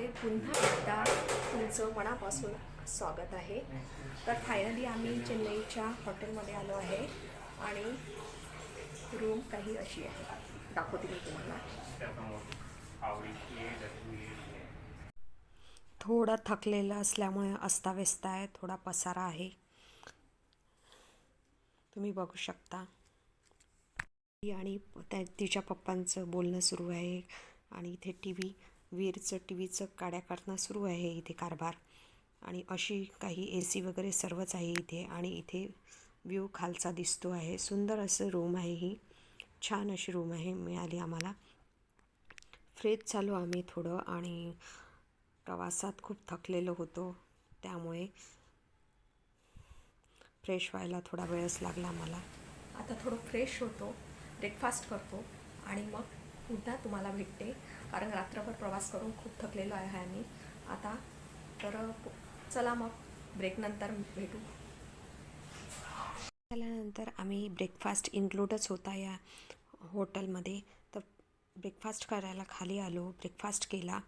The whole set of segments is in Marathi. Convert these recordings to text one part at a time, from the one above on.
एका पुन्हा एकदा तुमचं मनापासून स्वागत आहे. तर फायनली आम्ही चेन्नईच्या हॉटेलमध्ये आलो आहे आणि रूम काही अशी आहे. दाखवते मी तुम्हाला. थोडं थकलेलं असल्यामुळे अस्ताव्यस्त आहे थोडा पसारा आहे. तुम्ही बघू शकता. आणि त्या तिच्या पप्पांचं बोलणं सुरू आहे आणि इथे टी व्ही वीरचं टी व्हीचं काड्या काढणं सुरू आहे इथे कारभार. आणि अशी काही ए सी वगैरे सर्वच आहे इथे आणि इथे व्ह्यू खालचा दिसतो आहे. सुंदर असं रूम आहे ही. छान अशी रूम आहे मिळाली आम्हाला. फ्रेश झालो आम्ही थोडं आणि प्रवासात खूप थकलेलो होतो. त्यामुळे फ्रेश व्हायला थोडा वेळच लागला मला आता थोडं फ्रेश होतो. ब्रेकफास्ट करतो आणि मग पुन्हा तुम्हाला भेटते. कारण रात्रभर प्रवास करून खूप थकलेलो आहे आम्ही आता तर चला मग ब्रेकनंतर भेटू. त्यानंतर आम्ही ब्रेकफास्ट इन्क्लूडच होता या हॉटेलमध्ये तर ब्रेकफास्ट करायला खाली आलो ब्रेकफास्ट केला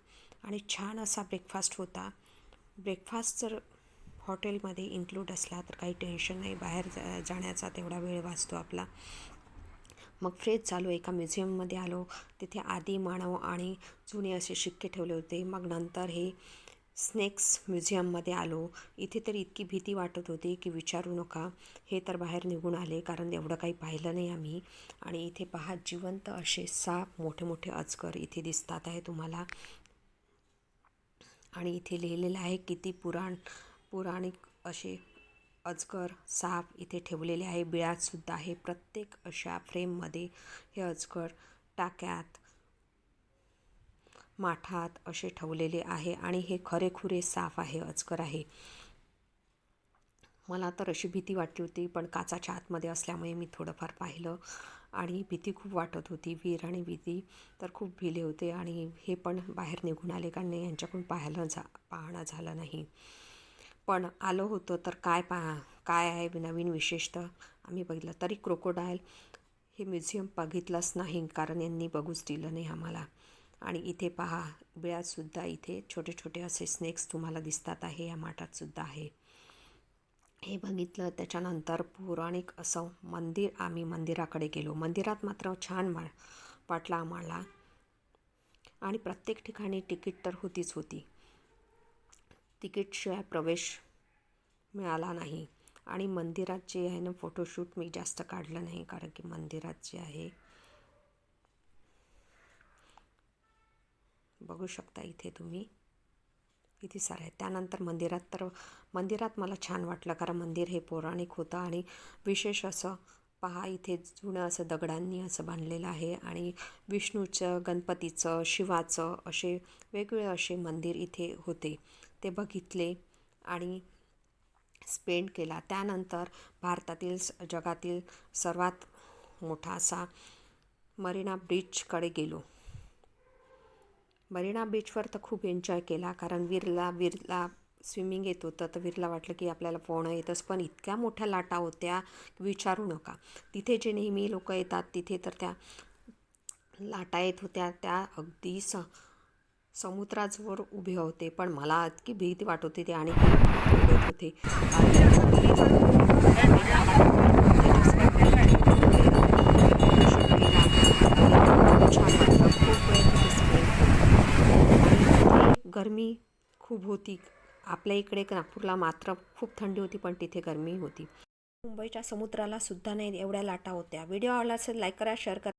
आणि छान असा ब्रेकफास्ट होता. ब्रेकफास्ट जर हॉटेलमध्ये इन्क्लूड असला तर काही टेन्शन नाही बाहेर जा जाण्याचा तेवढा वेळ वाचतो आपला. मग फ्रेश झालो एका म्युझियममध्ये आलो. तिथे आदी मानव आणि जुने असे शिक्के ठेवले होते. मग नंतर हे स्नेक्स म्युझियममध्ये आलो. इथे तर इतकी भीती वाटत होती की विचारू नका. हे तर बाहेर निघून आले कारण एवढं काही पाहिलं नाही आम्ही. आणि इथे पहा जिवंत असे साप मोठे मोठे अजगर इथे दिसतात आहे तुम्हाला. आणि इथे लिहिलेलं आहे किती पुराण पुराणिक असे अजगर साप इथे ठेवलेले आहे. बिळातसुद्धा आहे. प्रत्येक अशा फ्रेममध्ये हे अजगर टाक्यात माठात असे ठेवलेले आहे आणि हे खरेखुरे साफ आहे अजगर आहे. मला तर अशी भीती वाटली होती पण काचाच्या आतमध्ये असल्यामुळे मी थोडंफार पाहिलं आणि भीती खूप वाटत होती. वीर आणि भीती तर खूप भिले होते आणि हे पण बाहेर निघून आले कारण नाही यांच्याकडून पाहायला जा पाहणं झालं नाही. पण आलो होतो तर काय पहा काय आहे नवीन विशेषतः? आम्ही बघितलं तरी क्रोकोडायल हे म्युझियम बघितलंच नाही कारण यांनी बघूच दिलं नाही आम्हाला. आणि इथे पहा बिळातसुद्धा इथे छोटे छोटे असे स्नेक्स तुम्हाला दिसतात आहे या माठातसुद्धा आहे. हे बघितलं त्याच्यानंतर पौराणिक असं मंदिर आम्ही मंदिराकडे गेलो. मंदिरात मात्र छान मा वाटला आम्हाला. आणि प्रत्येक ठिकाणी तिकीट तर होतीच होती. तिकीटशिवाय प्रवेश मिळाला नाही. आणि मंदिरात जे आहे ना फोटोशूट मी जास्त काढलं नाही कारण की मंदिरात जे आहे बघू शकता इथे तुम्ही किती सारे आहेत. त्यानंतर मंदिरात तर मंदिरात मला छान वाटलं कारण मंदिर हे पौराणिक होतं आणि विशेष असं पहा इथे जुनं असं दगडांनी असं बांधलेलं आहे आणि विष्णूचं गणपतीचं शिवाचं असे वेगवेगळे असे मंदिर इथे होते. ते बघितले आणि स्पेंड केला. त्यानंतर भारतातील जगातील सर्वात मोठा असा मरीना बीचकडे गेलो. मरीना बीचवर तर खूप एन्जॉय केला कारण वीरला वीरला स्विमिंग येत होतं. तर वीरला वाटलं की आपल्याला पोहणं येतच पण इतक्या मोठ्या लाटा होत्या विचारू नका. तिथे जे नेहमी लोक येतात तिथे तर त्या लाटा येत होत्या त्या अगदी स समुद्राजवळ उभे होते. पण मला इतकी भीती वाटत होती ते आणि होते. गरमी खूप होती. आपल्या इकडे नागपूरला मात्र खूप थंडी होती पण तिथे गरमी होती. मुंबईच्या समुद्राला सुद्धा नाही एवढ्या लाटा होत्या. व्हिडिओ आवडला असेल लाईक करा शेअर करा.